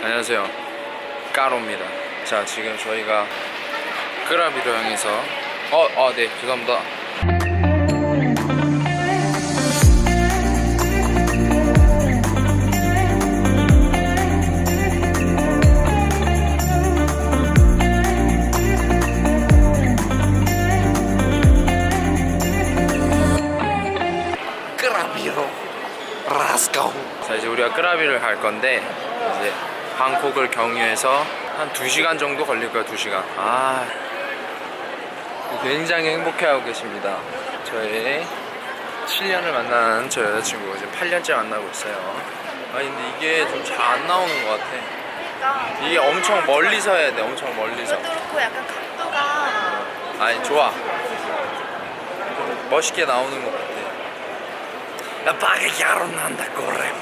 안녕하세요. 까로입니다. 자, 지금 저희가 끄라비로 향해서 어, 아, 네, 죄송합니다. 끄라비로 라스고 자 이제 우리가 끄라비를 갈 건데 이제 방콕을 경유해서 한 2시간 정도 걸릴 거야 2시간. 아 굉장히 행복해하고 계십니다. 저의 7년을 만난 저 여자친구 지금 8년째 만나고 있어요. 아 근데 이게 좀 잘 안 나오는 것 같아. 이게 엄청 멀리서 해야 돼 엄청 멀리서. 그것도 약간 각도가 아니 좋아. 멋있게 나오는 것 같아. 야 빠게 야로 난다 고래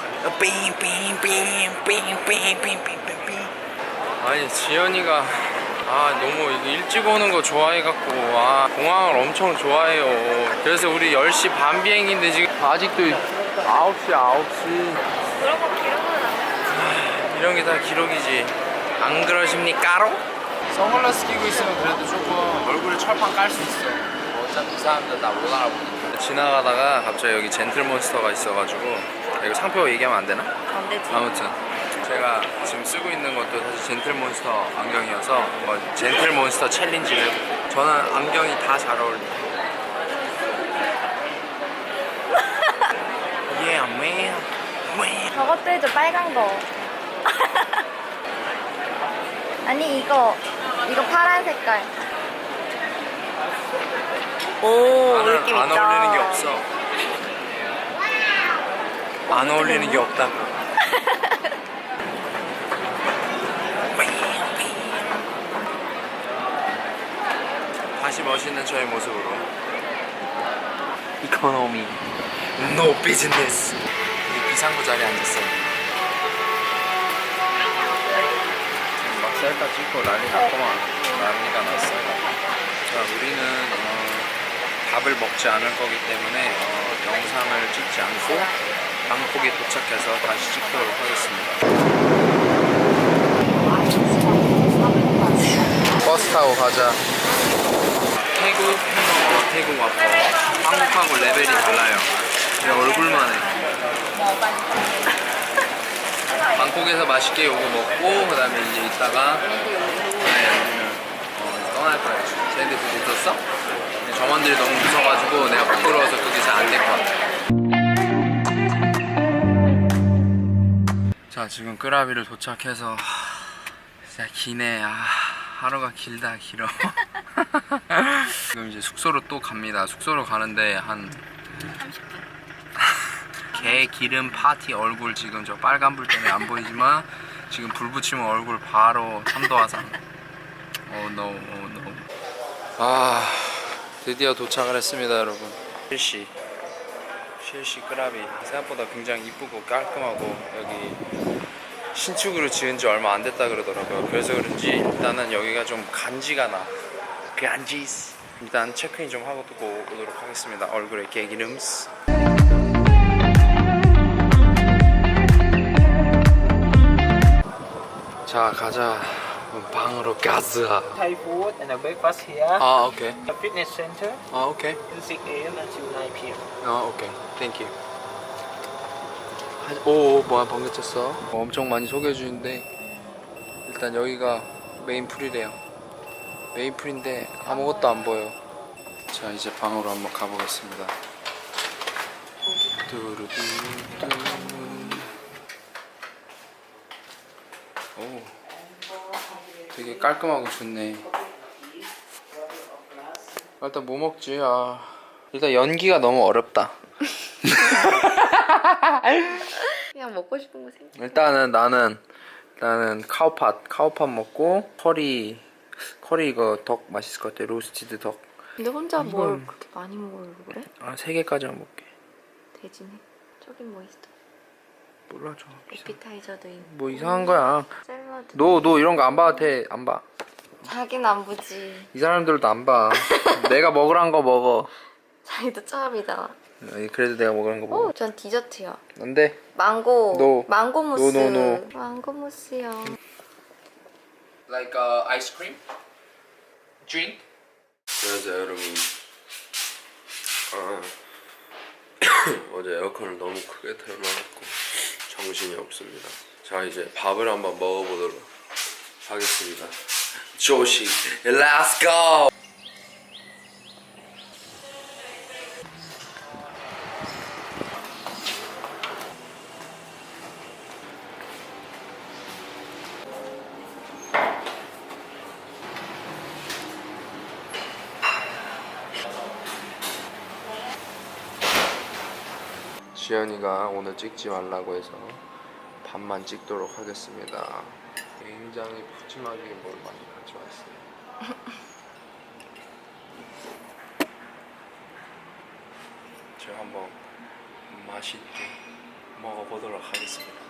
아니 지연이가 아 너무 이거 일찍 오는 거 좋아해갖고 아 공항을 엄청 좋아해요. 그래서 우리 10시 반 비행인데 지금 아직도 9시 9시. 그런 거 기록은 안 이런 게 다 기록이지. 안 그러십니까로? 선글라스 끼고 있으면 그래도 조금 얼굴에 철판 깔 수 있어. 뭐 어차피 이 사람들 나 못 알아보니까. 지나가다가 갑자기 여기 젠틀몬스터가 있어가지고 이거 상표 얘기하면 안 되나? 안 되지. 아무튼 제가 지금 쓰고 있는 것도 사실 젠틀몬스터 안경이어서 뭐 젠틀몬스터 챌린지를. 저는 안경이 다 잘 어울려요 Yeah man man 저것도 해줘 빨간 거. 아니 이거 이거 파란 색깔. 오 안, 느낌 안 있다. 어울리는 게 없어. 안 어울리는 게 없다고. 다시 멋있는 저의 모습으로. 이코노미. 노 비즈니스. 우리 비상구 자리에 앉았어요. 막 셀카 찍고 난리 났구만. 난리가 났어요. 자, 우리는 어, 밥을 먹지 않을 거기 때문에 어, 영상을 찍지 않고 방콕에 도착해서 다시 찍도록 하겠습니다. 버스 타고 가자. 태국 햄버거, 태국 와퍼. 한국하고 레벨이 달라요. 내 얼굴만 해. 방콕에서 맛있게 요거 먹고 그다음에 이제 이따가 네, 어, 떠날 거야. 쟤네들 그거 있었어? 점원들이 너무 무서워가지고 내가 부끄러워서 그게 잘 안 될 것 같아. 자 지금 끄라비를 도착해서 하, 진짜 기네. 아, 하루가 길다 길어. 지금 이제 숙소로 또 갑니다. 숙소로 가는데 한개 기름 파티 얼굴 지금 저 빨간 불 때문에 안 보이지만 지금 불 붙이면 얼굴 바로 3도 화상. 오 노, 오 노. 아 드디어 도착을 했습니다 여러분. 실시 실시 끄라비 생각보다 굉장히 이쁘고 깔끔하고 여기 신축으로 지은 지 얼마 안 됐다 그러더라고요. 그래서 그런지 일단은 여기가 좀 간지가 나. 간지스. 일단 체크인 좀 하고 또 오도록 하겠습니다. 얼굴에 개기름스. 자 가자 방으로 가자 Thai food and a breakfast here. 아 오케이 A fitness center 아 오케이 from 6 a.m. until 9 p.m. 아 오케이 땡큐 오 뭐야 번개 쳤어? 어, 엄청 많이 소개해 주는데 일단 여기가 메인 풀이래요. 메인 풀인데 아무것도 안 보여 자 이제 방으로 한번 가보겠습니다. 오 되게 깔끔하고 좋네. 아, 일단 뭐 먹지? 아 일단 연기가 너무 어렵다 그냥 먹고 싶은 거 생각. 일단은 나는 나는 카우팟 카우팟 먹고 커리 커리 이거 덕 맛있을 것 같아 로스티드 덕. 근데 혼자 뭘 이건- 그렇게 많이 먹으려고 그래? 아 세 개까지만 먹게. 대진해. 저긴 뭐 있어? 몰라 저. 에피타이저도 있고. 뭐 이상한 거야. 샐러드. 너 너 이런 거 안 봐도 돼. 안 봐. 자기는 안 보지. 이 사람들도 안 봐. 내가 먹으란 거 먹어. 자기도 처음이잖아. 아니, 그래도 내가 먹는 거 먹어. 오, 전 디저트요. 안돼. 망고. No. 망고 무스. No, no, no. 망고 무스요. Like uh, ice cream, drink. 안녕하세요 여러분 아, 어제 에어컨을 너무 크게 틀어놔갖고 정신이 없습니다 자 이제 밥을 한번 먹어보도록 하겠습니다 조식 Let's go 지연이가 오늘 찍지 말라고 해서 밥만 찍도록 하겠습니다. 굉장히 푸짐하게 뭘 많이 가져왔어요. 제가 한번 맛있게 먹어보도록 하겠습니다.